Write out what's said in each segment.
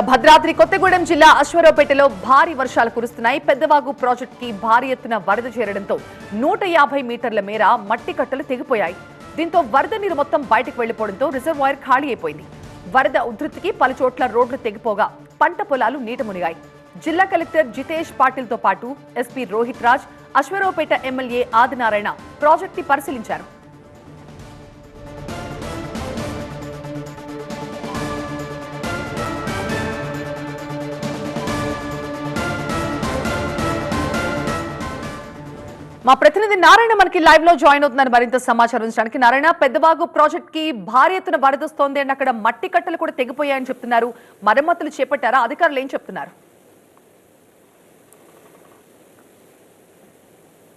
ఇక భద్రాద్రి కొత్తగూడెం జిల్లా అశ్వరావుపేటలో భారీ వర్షాలు కురుస్తున్నాయి. పెద్దవాగు ప్రాజెక్ట్కి భారీ ఎత్తున వరద చేరడంతో నూట యాభై మీటర్ల మేర మట్టి కట్టలు తెగిపోయాయి. దీంతో వరద నీరు మొత్తం బయటకు వెళ్ళిపోవడంతో రిజర్వాయర్ ఖాళీ అయిపోయింది. వరద ఉధృతికి పలు చోట్ల రోడ్లు తెగిపోగా పంట పొలాలు నీట మునిగాయి. జిల్లా కలెక్టర్ జితేష్ పాటిల్తో పాటు SP Rohit Raj Ashwaraopet MLA Adinarayana project ని పరిశీలించారు. మా ప్రతినిధి నారాయణ మనకి లైవ్లో జాయిన్ అవుతున్నారు మరింత సమాచారం ఇచ్చడానికి నారాయణ పెద్దబాగు ప్రాజెక్ట్కి భారీ ఎత్తున వరదొస్తోంది అండ్ అక్కడ మట్టి కట్టలు కూడా తెగిపోయాయని చెప్తున్నారు. మరమ్మతులు చేపట్టారా? అధికారులు ఏం చెప్తున్నారు?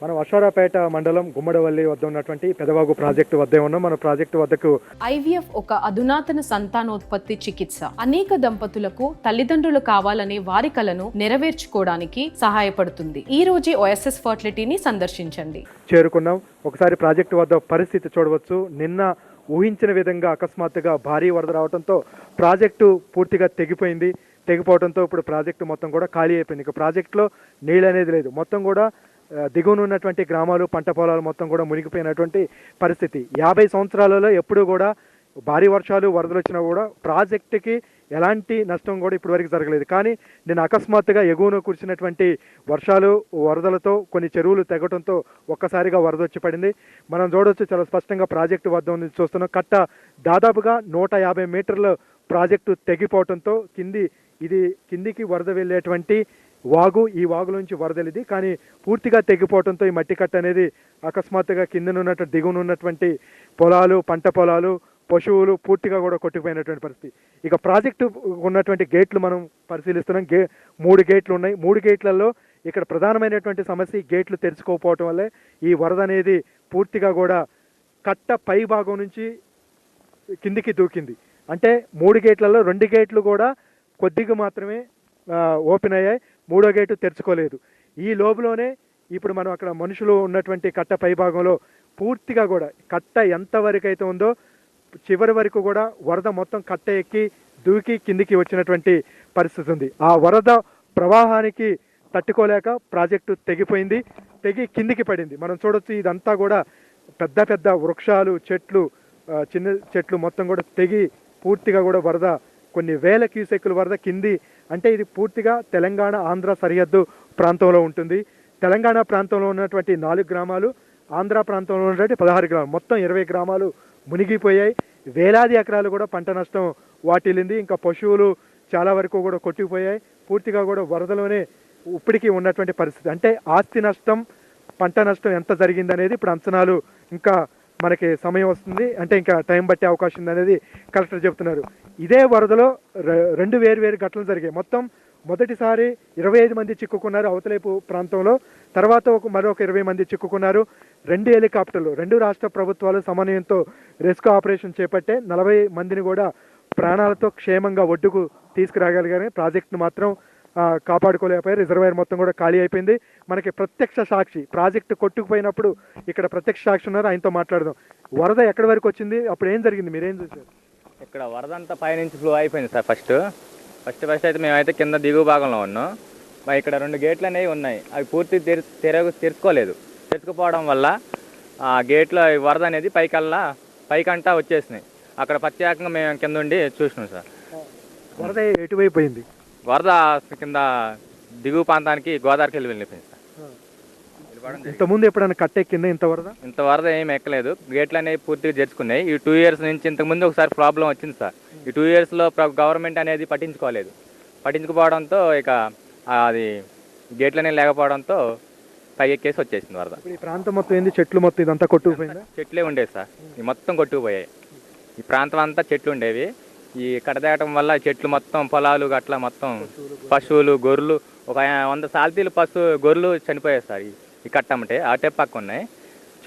మనం అశ్వారాపేట మండలం గుమ్మడవల్లి వద్ద ఉన్నటువంటి పెదవాగు ప్రాజెక్టు వద్దే ఉన్నాం. మన ప్రాజెక్టు వద్దకు ఐవీఎఫ్ ఒక అధునాతన సంతానోత్పత్తి చికిత్స. అనేక దంపతులకు తల్లిదండ్రులు కావాలనే వారి కలను నెరవేర్చుకోవడానికి సహాయపడుతుంది. ఈ రోజే ఓఎస్ఎస్ ఫర్టిలిటీని సందర్శించండి. చేరుకున్నాం. ఒకసారి ప్రాజెక్టు వద్ద పరిస్థితి చూడవచ్చు. నిన్న ఊహించిన విధంగా అకస్మాత్తుగా భారీ వరద రావడంతో ప్రాజెక్టు పూర్తిగా తెగిపోయింది. తెగిపోవడంతో ఇప్పుడు ప్రాజెక్టు మొత్తం కూడా ఖాళీ అయిపోయింది. ఇక ప్రాజెక్టులో నీళ్ళు అనేది లేదు. మొత్తం కూడా దిగువన ఉన్నటువంటి గ్రామాలు పంట పొలాలు మొత్తం కూడా మునిగిపోయినటువంటి పరిస్థితి. యాభై సంవత్సరాలలో ఎప్పుడూ కూడా భారీ వర్షాలు వరదలు వచ్చినా కూడా ప్రాజెక్టుకి ఎలాంటి నష్టం కూడా ఇప్పటివరకు జరగలేదు. కానీ నేను అకస్మాత్తుగా ఎగువను కురిసినటువంటి వర్షాలు వరదలతో కొన్ని చెరువులు తెగటంతో ఒక్కసారిగా వరద వచ్చి పడింది. మనం చూడవచ్చు చాలా స్పష్టంగా ప్రాజెక్టు వద్ద నుంచి చూస్తున్నాం. కట్ట దాదాపుగా నూట యాభై మీటర్ల ప్రాజెక్టు తెగిపోవటంతో కింది ఇది కిందికి వరద వెళ్ళేటువంటి వాగు ఈ వాగులోంచి వరదలిది. కానీ పూర్తిగా తెగిపోవడంతో ఈ మట్టి కట్ట అనేది అకస్మాత్తుగా కిందనున్నట్టు దిగునున్నటువంటి పొలాలు పంట పొలాలు పశువులు పూర్తిగా కూడా కొట్టుకుపోయినటువంటి పరిస్థితి. ఇక ప్రాజెక్టు ఉన్నటువంటి గేట్లు మనం పరిశీలిస్తున్నాం. గే మూడు గేట్లు ఉన్నాయి. మూడు గేట్లలో ఇక్కడ ప్రధానమైనటువంటి సమస్య ఈ గేట్లు తెరుచుకోకపోవటం వల్లే ఈ వరద అనేది పూర్తిగా కూడా కట్ట పై భాగం నుంచి కిందికి దూకింది. అంటే మూడు గేట్లలో రెండు గేట్లు కూడా కొద్దిగా మాత్రమే ఓపెన్ అయ్యాయి. మూడో గేటు తెరుచుకోలేదు. ఈ లోపులోనే ఇప్పుడు మనం అక్కడ మనుషులు ఉన్నటువంటి కట్ట పై భాగంలో పూర్తిగా కూడా కట్ట ఎంతవరకు అయితే ఉందో చివరి వరకు కూడా వరద మొత్తం కట్ట ఎక్కి దూకి కిందికి వచ్చినటువంటి పరిస్థితి ఉంది. ఆ వరద ప్రవాహానికి తట్టుకోలేక ప్రాజెక్టు తెగిపోయింది తెగి కిందికి పడింది. మనం చూడొచ్చు ఇదంతా కూడా పెద్ద పెద్ద వృక్షాలు చెట్లు చిన్న చెట్లు మొత్తం కూడా తెగి పూర్తిగా కూడా వరద కొన్ని వేల క్యూసెక్కుల వరద కింది అంటే ఇది పూర్తిగా తెలంగాణ ఆంధ్ర సరిహద్దు ప్రాంతంలో ఉంటుంది. తెలంగాణ ప్రాంతంలో ఉన్నటువంటి నాలుగు గ్రామాలు ఆంధ్ర ప్రాంతంలో ఉన్నటువంటి పదహారు గ్రామాలు. మొత్తం ఇరవై గ్రామాలు మునిగిపోయాయి. వేలాది ఎకరాలు కూడా పంట నష్టం వాటిల్లింది. ఇంకా పశువులు చాలా వరకు కూడా కొట్టుకుపోయాయి. పూర్తిగా కూడా వరదలోనే ఇప్పటికీ ఉన్నటువంటి పరిస్థితి. అంటే ఆస్తి నష్టం పంట నష్టం ఎంత జరిగిందనేది ఇప్పుడు అంచనాలు ఇంకా మనకి సమయం వస్తుంది. అంటే ఇంకా టైం పట్టే అవకాశం ఉంది అనేది కలెక్టర్ చెప్తున్నారు. ఇదే వరదలో రెండు వేరు వేరు ఘటనలు జరిగాయి. మొత్తం మొదటిసారి ఇరవై ఐదు మంది చిక్కుకున్నారు అవతలేపు ప్రాంతంలో. తర్వాత ఒక మరొక ఇరవై మంది చిక్కుకున్నారు. రెండు హెలికాప్టర్లు రెండు రాష్ట్ర ప్రభుత్వాలు సమన్వయంతో రెస్క్యూ ఆపరేషన్ చేపట్టే నలభై మందిని కూడా ప్రాణాలతో క్షేమంగా ఒడ్డుకు తీసుకురాగలిగారు ప్రాజెక్టును మాత్రం కాపాడుకోలేకపోయారు. రిజర్వాయర్ మొత్తం కూడా ఖాళీ అయిపోయింది. మనకి ప్రత్యక్ష సాక్షి ప్రాజెక్టు కొట్టుకుపోయినప్పుడు ఇక్కడ ప్రత్యక్ష సాక్షి ఉన్నారు. ఆయనతో మాట్లాడదాం. వరద ఎక్కడి వరకు వచ్చింది? అప్పుడు ఏం జరిగింది? మీరేం చూసారు ఇక్కడ వరద అంతా పైనుంచి ఫ్లో అయిపోయింది సార్ ఫస్ట్. ఫస్ట్ ఫస్ట్ అయితే మేమైతే కింద దిగువ భాగంలో ఉన్నాం. మరి ఇక్కడ రెండు గేట్లు అనేవి ఉన్నాయి. అవి పూర్తి తెరు తెర తెరుచుకోలేదు. తెరుచుకుపోవడం వల్ల ఆ గేట్లో వరద అనేది పైకల్లా పైకంటా వచ్చేసినాయి. అక్కడ ప్రత్యేకంగా మేము కింద ఉండి చూసినాం సార్. వరద ఎటువైపు పోయింది? వరద కింద దిగువ ప్రాంతానికి గోదావరికి వెళ్ళి వెళ్ళిపోయింది సార్. ఇంతకుముందు ఎప్పుడైనా కట్టెక్కిందా ఇంత వరద? ఇంత వరద ఏం ఎక్కలేదు. గేట్లు అనేవి పూర్తిగా తెరుచుకున్నాయి ఈ టూ ఇయర్స్ నుంచి ఇంతకుముందు ఒకసారి ప్రాబ్లం వచ్చింది సార్. ఈ టూ ఇయర్స్లో గవర్నమెంట్ అనేది పట్టించుకోలేదు. పట్టించుకోవడంతో ఇక అది గేట్లు అనేవి లేకపోవడంతో పై ఎక్కేసి వచ్చేసింది వరద. ఈ ప్రాంతం మొత్తం ఏంది? చెట్లు మొత్తం ఇదంతా కొట్టుకుపోయిందా? చెట్లే ఉండేవి సార్. ఈ మొత్తం కొట్టుకుపోయాయి. ఈ ప్రాంతం అంతా చెట్లు ఉండేవి. ఈ కడదేయటం వల్ల చెట్లు మొత్తం పొలాలు గట్ల మొత్తం పశువులు గొర్రెలు ఒక వంద సాల్తీలు పశు గొర్రెలు చనిపోయాయి సార్ ఈ- కట్టమంటే అటే పక్క ఉన్నాయి.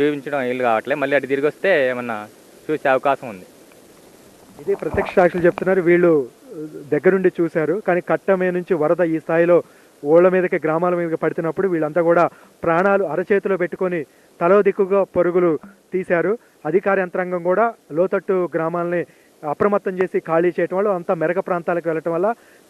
చూపించడం వీలు కావట్లేదు. మళ్ళీ అటు తిరిగి వస్తే ఏమన్నా చూసే అవకాశం ఉంది. ఇదే ప్రత్యక్ష సాక్షులు చెప్తున్నారు. వీళ్ళు దగ్గరుండి చూశారు. కానీ కట్ట మీద నుంచి వరద ఈ స్థాయిలో ఓళ్ళ మీదకి గ్రామాల మీదకి పడుతున్నప్పుడు వీళ్ళంతా కూడా ప్రాణాలు అరచేతిలో పెట్టుకొని తలో దిక్కుగా పరుగులు తీశారు. అధికార యంత్రాంగం కూడా లోతట్టు గ్రామాలని అప్రమత్తం చేసి ఖాళీ చేయటం వల్ల అంతా మెరక ప్రాంతాలకు వెళ్ళటం వల్ల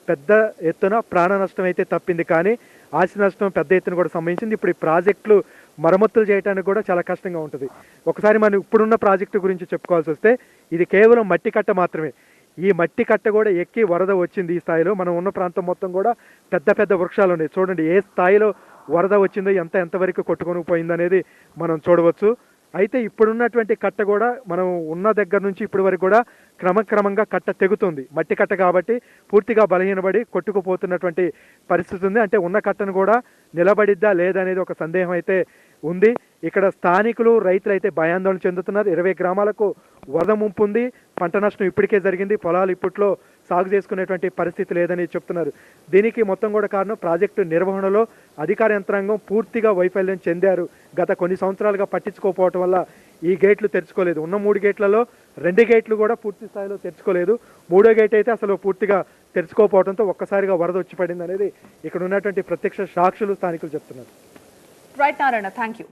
పెద్ద ఎత్తున ప్రాణ నష్టం అయితే తప్పింది. కానీ ఆస్తి నష్టం పెద్ద ఎత్తున కూడా సంభవించింది. ఇప్పుడు ఈ ప్రాజెక్టులు మరమ్మతులు చేయడానికి కూడా చాలా కష్టంగా ఉంటుంది. ఒకసారి మనం ఇప్పుడున్న ప్రాజెక్టు గురించి చెప్పుకోవాల్సి వస్తే ఇది కేవలం మట్టి కట్ట మాత్రమే. ఈ మట్టి కట్ట కూడా ఎక్కి వరద వచ్చింది ఈ స్థాయిలో. మనం ఉన్న ప్రాంతం మొత్తం కూడా పెద్ద పెద్ద వృక్షాలు ఉన్నాయి. చూడండి ఏ స్థాయిలో వరద వచ్చిందో ఎంత ఎంతవరకు కొట్టుకొని పోయిందనేది మనం చూడవచ్చు. అయితే ఇప్పుడున్నటువంటి కట్ట కూడా మనం ఉన్న దగ్గర నుంచి ఇప్పటి వరకు కూడా క్రమక్రమంగా కట్ట తెగుతుంది. మట్టి కట్ట కాబట్టి పూర్తిగా బలహీనపడి కొట్టుకుపోతున్నటువంటి పరిస్థితి ఉంది. అంటే ఉన్న కట్టను కూడా నిలబడిద్దా లేదా అనేది ఒక సందేహం అయితే ఉంది. ఇక్కడ స్థానికులు రైతులు అయితే భయాందోళన చెందుతున్నారు. ఇరవై గ్రామాలకు వరద ముంపు ఉంది. పంట నష్టం ఇప్పటికే జరిగింది. పొలాలు ఇప్పట్లో సాగు చేసుకునేటువంటి పరిస్థితి లేదని చెప్తున్నారు. దీనికి మొత్తం కూడా కారణం ప్రాజెక్టు నిర్వహణలో అధికార యంత్రాంగం పూర్తిగా వైఫల్యం చెందారు. గత కొన్ని సంవత్సరాలుగా పట్టించుకోకపోవటం వల్ల ఈ గేట్లు తెరుచుకోలేదు. ఉన్న మూడు గేట్లలో రెండు గేట్లు కూడా పూర్తి స్థాయిలో తెరుచుకోలేదు. మూడో గేట్ అయితే అసలు పూర్తిగా తెరుచుకోకపోవడంతో ఒక్కసారిగా వరద వచ్చి పడింది అనేది ఇక్కడ ఉన్నటువంటి ప్రత్యక్ష సాక్షులు స్థానికులు చెప్తున్నారు. Right Narayana thank you